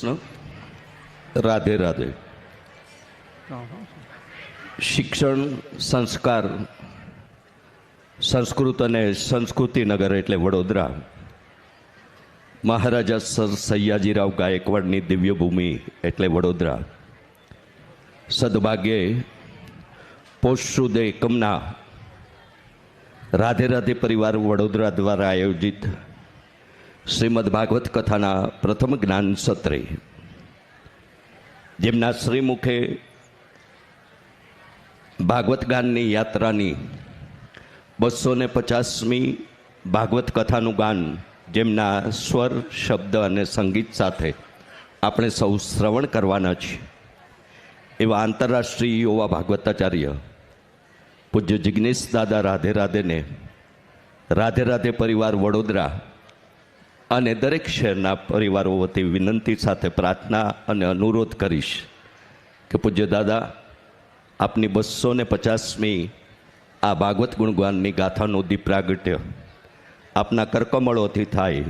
કૃષ્ણ રાધે રાધે. શિક્ષણ સંસ્કાર સંસ્કૃત અને સંસ્કૃતિ નગર એટલે વડોદરા. મહારાજા સર સયાજીરાવ ગાયકવાડની દિવ્ય ભૂમિ એટલે વડોદરા. સદભાગ્યે પોષુદ એકમના રાધે રાધે પરિવાર વડોદરા દ્વારા આયોજિત શ્રીમદ ભાગવત કથાના પ્રથમ જ્ઞાન સત્રે, જેમના શ્રીમુખે ભાગવત ગાનની યાત્રાની બસો ને પચાસમી ભાગવત કથાનું ગાન, જેમના સ્વર, શબ્દ અને સંગીત સાથે આપણે સૌ શ્રવણ કરવાના છીએ. એવા આંતરરાષ્ટ્રીય યુવા ભાગવતાચાર્ય પૂજ્ય જિગ્નેશ દાદા રાધે રાધેને, રાધે રાધે પરિવાર વડોદરા અને દરેક શહેરના પરિવારો વતી વિનંતી સાથે પ્રાર્થના અને અનુરોધ કરીશ કે પૂજ્ય દાદા, આપની બસો ને પચાસમી આ ભાગવત ગુણગાનની ગાથાનું દીપ પ્રાગટ્ય આપના કરકમળોથી થાય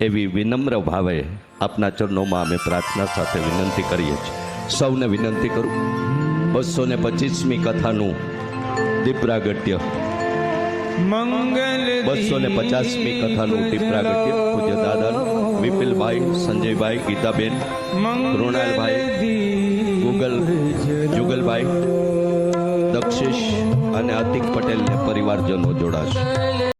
એવી વિનમ્ર ભાવે આપના ચરણોમાં અમે પ્રાર્થના સાથે વિનંતી કરીએ છીએ. સૌને વિનંતી કરું. બસો ને પચીસમી કથાનું દીપ પ્રાગટ્ય મંગલ બસો ને પચાસમી કથાનું દીપ પ્રાગટ્ય પૂજ્ય દાદાનું વિપિલભાઈ સંજયભાઈ ગીતાબેન કૃણાલભાઈ ગુગલ જુગલભાઈ દક્ષિશ અને અતિક પટેલને પરિવારજનો જોડાશે.